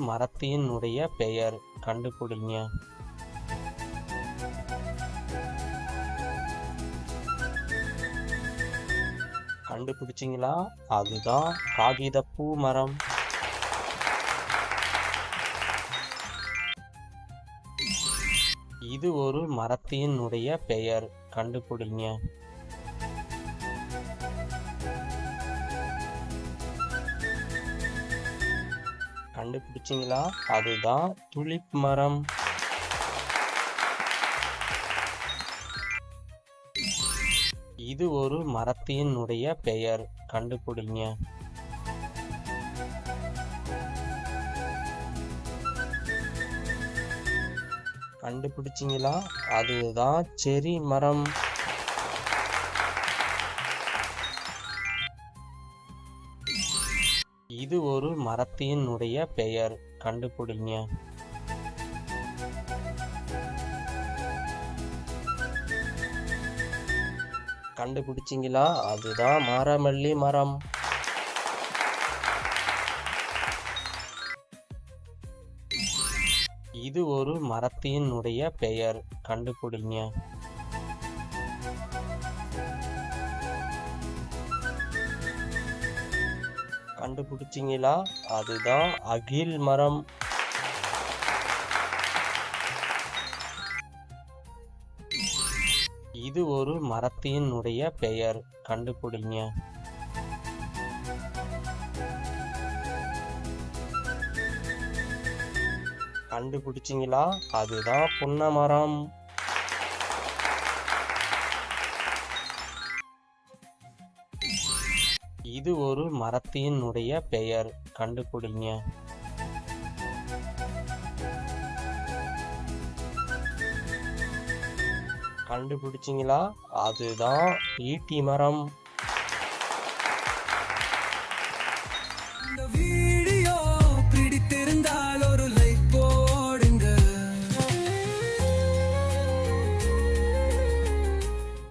மரத்தினுடைய பெயர் கண்டுபிடிங்க. கண்டுபிடிச்சிங்களா? அதுதான் காகிதப்பூ மரம். இது ஒரு மரத்தினுடைய பெயர். கண்டுபிடிங்க. கண்டுபிடிச்சிங்களா? அதுதான் துளிப் மரம். இது ஒரு மரத்தினுடைய பெயர். கண்டுபிடிங்க. கண்டுபிடிச்சிங்களா? அதுதான் செரி மரம். இது ஒரு மரத்தினுடைய பெயர். கண்டுபிடிங்க. கண்டுபிடிச்சிங்களா? அதுதான் மாரமல்லி மரம். இது ஒரு மரத்தினுடைய பெயர். கண்டுபிடிங்க. கண்டுபிடிச்சிங்களா? அதுதான் அகில் மரம். இது ஒரு மரத்தினுடைய பெயர். கண்டுபிடிங்க. கண்டுபிடிச்சிங்களா? அதுதான் புன்ன மரம். இது ஒரு மரத்தினுடைய பெயர். கண்டுபிடிங்க. கண்டுபிடிச்சிங்களா? அதுதான் ஈட்டி மரம்.